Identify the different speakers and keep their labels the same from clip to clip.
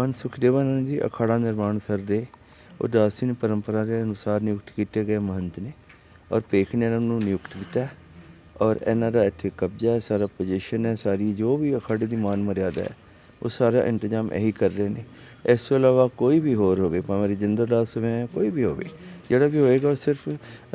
Speaker 1: ਮਨ ਸੁਖਦੇਵਾਨੰਦ ਜੀ ਅਖਾੜਾ ਨਿਰਮਾਣ ਸਰ ਦੇ ਉਦਾਸੀਨ ਪਰੰਪਰਾ ਦੇ ਅਨੁਸਾਰ ਨਿਯੁਕਤ ਕੀਤੇ ਗਏ ਮਹੰਤ ਨੇ ਔਰ ਪੇਖ ਨੇ ਇਹਨਾਂ ਨੂੰ ਨਿਯੁਕਤ ਕੀਤਾ ਔਰ ਇਹਨਾਂ ਦਾ ਇੱਥੇ ਕਬਜ਼ਾ ਹੈ, ਸਾਰਾ ਪੋਜੀਸ਼ਨ ਹੈ, ਸਾਰੀ ਜੋ ਵੀ ਅਖਾੜੇ ਦੀ ਮਾਨ ਮਰਿਆਦਾ ਹੈ, ਉਹ ਸਾਰਾ ਇੰਤਜ਼ਾਮ ਇਹੀ ਕਰ ਰਹੇ ਨੇ। ਇਸ ਤੋਂ ਇਲਾਵਾ ਕੋਈ ਵੀ ਹੋਰ ਹੋਵੇ, ਭਾਵੇਂ ਰਜਿੰਦਰ ਦਾਸ ਹੋਵੇ ਕੋਈ ਵੀ ਹੋਵੇ ਜਿਹੜਾ ਵੀ ਹੋਏਗਾ ਉਹ ਸਿਰਫ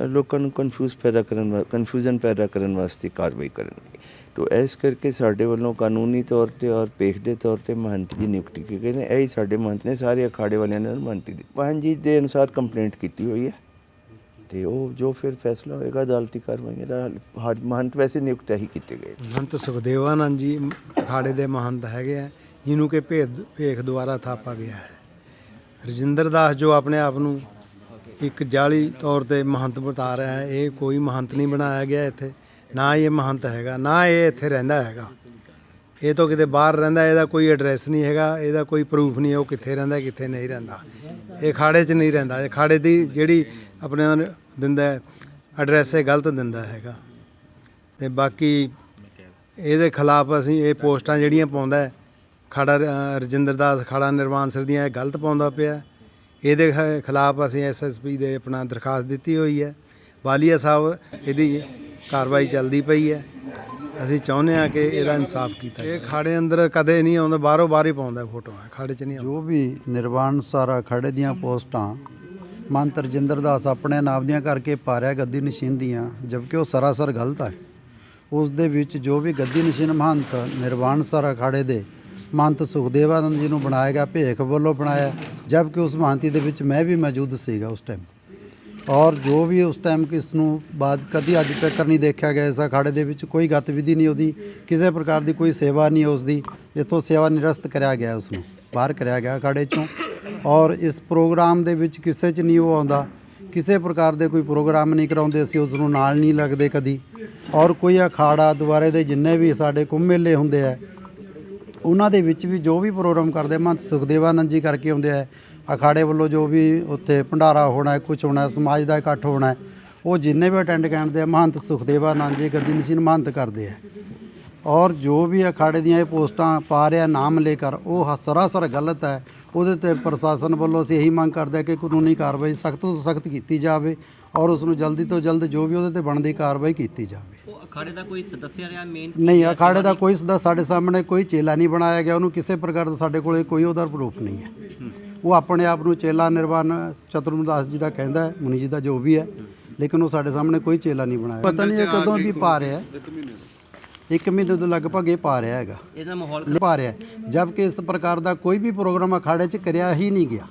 Speaker 1: ਲੋਕਾਂ ਨੂੰ ਕਨਫਿਊਜ਼ ਪੈਦਾ ਕਰਨ ਕਨਫਿਊਜ਼ਨ ਪੈਦਾ ਕਰਨ ਵਾਸਤੇ ਕਾਰਵਾਈ ਕਰਨਗੇ ਤੋ ਇਸ ਕਰਕੇ ਸਾਡੇ ਵੱਲੋਂ ਕਾਨੂੰਨੀ ਤੌਰ ਤੇ ਔਰ ਪੇਖ ਦੇ ਤੌਰ ਤੇ ਮਹੰਤ ਦੀ ਨਿਯੁਕਤੀ ਕੀਤੀ ਗਈ ਨੇ। ਇਹ ਸਾਡੇ ਮਹੰਤ ਨੇ ਸਾਰੇ ਅਖਾੜੇ ਵਾਲਿਆਂ ਨੇ ਮਹੰਤੀ ਦੀ ਮਹੰਤ ਜੀ ਦੇ ਅਨੁਸਾਰ ਕੰਪਲੇਂਟ ਕੀਤੀ ਹੋਈ ਹੈ। ਤੇ ਉਹ ਜੋ ਫਿਰ ਫੈਸਲਾ ਹੋਏਗਾ, ਅਦਾਲਤੀ ਕਾਰਵਾਈ ਦਾ ਮਹੰਤ ਵੈਸੇ ਨਿਯੁਕਤ ਹੀ ਕੀਤੇ ਗਏ।
Speaker 2: ਮਹੰਤ ਸੁਖਦੇਵਾਨੰਦ ਜੀ, ਅਖਾੜੇ ਦੇ ਮਹੰਤ ਹੈਗੇ ਆ, ਜਿਹਨੂੰ ਕਿ ਭੇਦ, ਭੇਖ ਦੁਆਰਾ ਥਾਪਾ ਗਿਆ ਹੈ। ਰਜਿੰਦਰ ਦਾਸ ਜੋ ਆਪਣੇ ਆਪ ਨੂੰ ਇੱਕ ਜਾਲੀ ਤੌਰ ਤੇ ਮਹੰਤ ਬਤਾ ਰਿਹਾ ਹੈ। ਇਹ ਕੋਈ ਮਹੰਤ ਨਹੀਂ ਬਣਾਇਆ ਗਿਆ ਇੱਥੇ। ਨਾ ਇਹ ਮਹੰਤ ਹੈਗਾ ਨਾ ਇਹ ਇੱਥੇ ਰਹਿੰਦਾ ਹੈਗਾ। ਇਹ ਤੋਂ ਕਿਤੇ ਬਾਹਰ ਰਹਿੰਦਾ ਇਹਦਾ ਕੋਈ ਐਡਰੈਸ ਨਹੀਂ ਹੈਗਾ ਇਹਦਾ ਕੋਈ ਪ੍ਰੂਫ ਨਹੀਂ ਉਹ ਕਿੱਥੇ ਰਹਿੰਦਾ ਕਿੱਥੇ ਨਹੀਂ ਰਹਿੰਦਾ। ਇਹ ਖਾੜੇ 'ਚ ਨਹੀਂ ਰਹਿੰਦਾ ਇਹ ਖਾੜੇ ਦੀ ਜਿਹੜੀ ਆਪਣੇ ਦਿੰਦਾ ਐਡਰੈਸ ਇਹ ਗਲਤ ਦਿੰਦਾ ਹੈਗਾ। ਤੇ ਬਾਕੀ ਇਹਦੇ ਖਿਲਾਫ ਅਸੀਂ ਇਹ ਪੋਸਟਾਂ ਜਿਹੜੀਆਂ ਪਾਉਂਦਾ ਹੈ, ਖਾੜਾ ਰਜਿੰਦਰ ਦਾਸ ਖਾੜਾ ਨਿਰਮਾਣ ਸਰ ਦੀਆਂ ਇਹ ਗਲਤ ਪਾਉਂਦਾ ਪਿਆ ਇਹਦੇ ਖਿਲਾਫ ਅਸੀਂ ਐਸਐਸਪੀ ਦੇ ਆਪਣਾ ਦਰਖਾਸਤ ਦਿੱਤੀ ਹੋਈ ਹੈ। ਵਾਲੀਆ ਸਾਹਿਬ ਇਹਦੀ ਕਾਰਵਾਈ ਚੱਲਦੀ ਪਈ ਹੈ। ਅਸੀਂ ਚਾਹੁੰਦੇ ਹਾਂ ਕਿ ਇਹਦਾ ਇਨਸਾਫ ਕੀਤਾ ਜਾਵੇ। ਇਹ ਖਾੜੇ ਅੰਦਰ ਕਦੇ ਨਹੀਂ ਆਉਂਦਾ ਬਾਹਰੋਂ ਬਾਹਰ ਹੀ ਪਾਉਂਦਾ ਫੋਟੋਆਂ ਖਾੜੇ 'ਚ ਨਹੀਂ ਆਉਂਦਾ
Speaker 3: ਜੋ ਵੀ ਨਿਰਵਾਣ ਸਾਰਾ ਖੜੇ ਦੀਆਂ ਪੋਸਟਾਂ ਮੰਤ ਰਜਿੰਦਰ ਦਾਸ ਆਪਣੇ ਨਾਮ ਦੀਆਂ ਕਰਕੇ ਪਾ ਰਿਹਾ ਗੱਦੀ ਨਸ਼ੀਨ ਦੀਆਂ ਜਦਕਿ ਉਹ ਸਰਾਸਰ ਗਲਤ ਹੈ। ਉਸ ਦੇ ਵਿੱਚ ਜੋ ਵੀ ਗੱਦੀ ਨਸ਼ੀਨ ਮਹੰਤ ਨਿਰਵਾਣ ਸਾਰਾ ਖਾੜੇ ਦੇ ਮੰਤ ਸੁਖਦੇਵਾਨੰਦ ਜੀ ਨੂੰ ਬਣਾਇਆ ਗਿਆ, ਭੇਖ ਵੱਲੋਂ ਬਣਾਇਆ, ਜਦਕਿ ਉਸ ਮਹਾਂਤੀ ਦੇ ਵਿੱਚ ਮੈਂ ਵੀ ਮੌਜੂਦ ਸੀਗਾ ਉਸ ਟਾਈਮ ਔਰ ਜੋ ਵੀ ਉਸ ਟਾਈਮ ਕਿਸ ਨੂੰ ਬਾਅਦ ਕਦੀ ਅੱਜ ਤੱਕ ਨਹੀਂ ਦੇਖਿਆ ਗਿਆ, ਇਸ ਅਖਾੜੇ ਦੇ ਵਿੱਚ ਕੋਈ ਗਤੀਵਿਧੀ ਨਹੀਂ ਉਹਦੀ, ਕਿਸੇ ਪ੍ਰਕਾਰ ਦੀ ਕੋਈ ਸੇਵਾ ਨਹੀਂ ਉਸ ਦੀ ਇਥੋਂ ਸੇਵਾ ਨਿਰਸਤ ਕਰਿਆ ਗਿਆ ਉਸ ਨੂੰ ਬਾਹਰ ਕਰਿਆ ਗਿਆ ਅਖਾੜੇ ਚੋਂ। ਔਰ ਇਸ ਪ੍ਰੋਗਰਾਮ ਦੇ ਵਿੱਚ ਕਿਸੇ 'ਚ ਨਹੀਂ ਉਹ ਆਉਂਦਾ, ਕਿਸੇ ਪ੍ਰਕਾਰ ਦੇ ਕੋਈ ਪ੍ਰੋਗਰਾਮ ਨਹੀਂ ਕਰਾਉਂਦੇ, ਅਸੀਂ ਉਸ ਨੂੰ ਨਾਲ ਨਹੀਂ ਲੱਗਦੇ ਕਦੀ। ਔਰ ਕੋਈ ਅਖਾੜਾ ਦੁਆਰੇ ਦੇ ਜਿੰਨੇ ਵੀ ਸਾਡੇ ਕੁੰਭ ਮੇਲੇ ਹੁੰਦੇ ਆ ਉਹਨਾਂ ਦੇ ਵਿੱਚ ਵੀ ਜੋ ਵੀ ਪ੍ਰੋਗਰਾਮ ਕਰਦੇ ਮਹੰਤ ਸੁਖਦੇਵਾਨੰਦ ਜੀ ਕਰਕੇ ਆਉਂਦੇ ਆ ਅਖਾੜੇ ਵੱਲੋਂ ਜੋ ਵੀ ਉੱਥੇ ਭੰਡਾਰਾ ਹੋਣਾ ਹੈ ਕੁਝ ਹੋਣਾ ਸਮਾਜ ਦਾ ਇਕੱਠ ਹੋਣਾ ਹੈ, ਉਹ ਜਿੰਨੇ ਵੀ ਅਟੈਂਡ ਕਰਦੇ ਆ ਮਹੰਤ ਸੁਖਦੇਵਾਨੰਦ ਜੀ ਗੱਦੀ ਨਸ਼ੀਨ ਮਹੰਤ ਕਰਦੇ ਆ। ਔਰ ਜੋ ਵੀ ਅਖਾੜੇ ਦੀਆਂ ਇਹ ਪੋਸਟਾਂ ਪਾ ਰਿਹਾ ਨਾਮ ਲੈ ਕਰ ਉਹ ਹ- ਸਰਾਸਰ ਗਲਤ ਹੈ। ਉਹਦੇ ਤੇ ਪ੍ਰਸ਼ਾਸਨ ਵੱਲੋਂ ਅਸੀਂ ਇਹੀ ਮੰਗ ਕਰਦੇ ਕਿ ਕਾਨੂੰਨੀ ਕਾਰਵਾਈ ਸਖਤ ਤੋਂ ਸਖਤ ਕੀਤੀ ਜਾਵੇ ਔਰ ਉਸ ਨੂੰ ਜਲਦੀ ਤੋਂ ਜਲਦ ਜੋ ਵੀ ਉਹਦੇ ਤੇ ਬਣਦੀ ਕਾਰਵਾਈ ਕੀਤੀ ਜਾਵੇ।
Speaker 4: ਅਖਾੜੇ ਦਾ ਕੋਈ ਸਦੱਸਿਆ ਰਿਹਾ ਮੇਨ
Speaker 3: ਨਹੀਂ ਅਖਾੜੇ ਦਾ ਕੋਈ ਸਦਾ ਸਾਡੇ ਸਾਹਮਣੇ ਕੋਈ ਚੇਲਾ ਨਹੀਂ ਬਣਾਇਆ ਗਿਆ ਉਹਨੂੰ ਕਿਸੇ ਪ੍ਰਕਾਰ ਦਾ ਸਾਡੇ ਕੋਲੇ ਕੋਈ ਉਹਦਾ ਪ੍ਰੂਫ ਨਹੀਂ ਹੈ। ਉਹ ਆਪਣੇ ਆਪ ਨੂੰ ਚੇਲਾ ਨਿਰਵਾਨ ਚਤੁਰਦਾਸ ਜੀ ਦਾ ਕਹਿੰਦਾ ਹੈ ਮੁਨੀ ਜੀ ਦਾ ਜੋ ਵੀ ਹੈ ਲੇਕਿਨ ਉਹ ਸਾਡੇ ਸਾਹਮਣੇ ਕੋਈ ਚੇਲਾ ਨਹੀਂ ਬਣਾਇਆ। ਪਤਾ ਨਹੀਂ ਇਹ ਕਦੋਂ ਵੀ ਪਾ ਰਿਹਾ ਹੈ। ਇੱਕ ਮਹੀਨੇ ਤੋਂ ਲਗਭਗ ਇਹ ਪਾ ਰਿਹਾ ਹੈਗਾ।
Speaker 4: ਇਹਦਾ ਮਾਹੌਲ
Speaker 3: ਪਾ ਰਿਹਾ। ਹੈ। ਜਦਕਿ ਇਸ ਪ੍ਰਕਾਰ ਦਾ ਕੋਈ ਵੀ ਪ੍ਰੋਗਰਾਮ ਅਖਾੜੇ 'ਚ ਕਰਿਆ ਹੀ ਨਹੀਂ ਗਿਆ।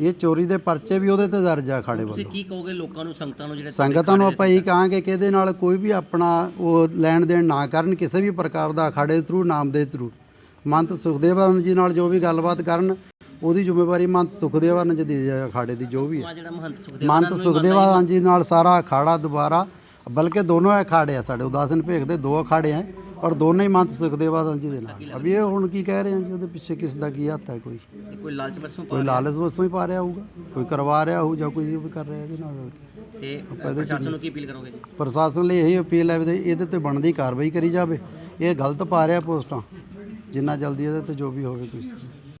Speaker 3: ਇਹ ਚੋਰੀ ਦੇ ਪਰਚੇ ਵੀ ਉਹਦੇ ਤੇ ਦਰਜ ਆ ਅਖਾੜੇ
Speaker 4: ਤੁਸੀਂ
Speaker 3: ਵੱਲੋਂ।
Speaker 4: ਕੀ ਕਹੋਗੇ ਲੋਕਾਂ ਨੂੰ ਸੰਗਤਾਂ ਨੂੰ ਜਿਹੜੇ
Speaker 3: ਸੰਗਤਾਂ ਨੂੰ ਆਪਾਂ ਇਹ ਕਹਾਂਗੇ ਕਿ ਇਹਦੇ ਨਾਲ ਕੋਈ ਵੀ ਆਪਣਾ ਉਹ ਲੈਣ ਦੇਣ ਨਾ ਕਰਨ ਕਿਸੇ ਵੀ ਪ੍ਰਕਾਰ ਦਾ ਅਖਾੜੇ ਦੇ ਥਰੂ ਨਾਮ ਦੇ ਥਰੂ ਮੰਤ ਸੁਖਦੇਵਾਨੰਦ ਜੀ ਨਾਲ ਜੋ ਵੀ ਗੱਲਬਾਤ ਕਰਨ ਉਹਦੀ ਜ਼ਿੰਮੇਵਾਰੀ ਮੰਤ ਸੁਖਦੇਵਾਨੰਦ ਜੀ ਦੀ ਹੈ ਅਖਾੜੇ ਦੀ ਜੋ ਵੀ ਹੈ।
Speaker 4: ਆ ਜਿਹੜਾ ਮਹੰਤ ਸੁਖਦੇਵ
Speaker 3: ਮੰਤ ਸੁਖਦੇਵਾਨੰਦ ਜੀ ਨਾਲ ਸਾਰਾ ਅਖਾੜਾ ਦੁਬਾਰਾ ਬਲਕਿ ਦੋਨੋਂ ਅਖਾੜੇ ਆ ਸਾਡੇ ਉਦਾਸਨ ਭੇਖ ਦੇ ਦੋ ਅਖਾੜੇ ਆ ਔਰ ਦੋਨੇ ਹੀ ਮੰਤ ਸੁਖਦੇਵਾਨੰਦ ਜੀ ਦੇ ਨਾਲ। ਅਭੀ ਇਹ ਹੁਣ ਕੀ ਕਹਿ ਰਹੇ ਆ ਜੀ? ਉਹਦੇ ਪਿੱਛੇ ਕਿਸ ਦਾ ਕੀ ਹੱਥ ਹੈ ਕੋਈ?
Speaker 4: ਕੋਈ ਲਾਲਚ ਵਸੋਂ
Speaker 3: ਕੋਈ ਲਾਲਚ ਵਸੋਂ ਹੀ ਪਾ ਰਿਹਾ ਹੋਊਗਾ? ਕੋਈ ਕਰਵਾ ਰਿਹਾ ਹੋਊ ਜਾਂ ਕੋਈ ਵੀ ਕਰ ਰਿਹਾ ਇਹਦੇ ਨਾਲ ਰਲ ਕੇ?
Speaker 4: ਤੇ ਪ੍ਰਸ਼ਾਸਨ ਨੂੰ ਕੀ ਅਪੀਲ ਕਰੋਗੇ ਜੀ?
Speaker 3: ਪ੍ਰਸ਼ਾਸਨ ਲਈ ਇਹੀ ਅਪੀਲ ਹੈ ਵੀ ਇਹਦੇ ਤੇ ਬਣਦੀ ਕਾਰਵਾਈ ਕਰੀ ਜਾਵੇ। ਇਹ ਗਲਤ ਪਾ ਰਿਹਾ ਪੋਸਟਾਂ। ਜਿੰਨਾ ਜਲਦੀ ਇਹਦੇ ਤੇ ਜੋ ਵੀ ਹੋਵੇ ਕੋਈ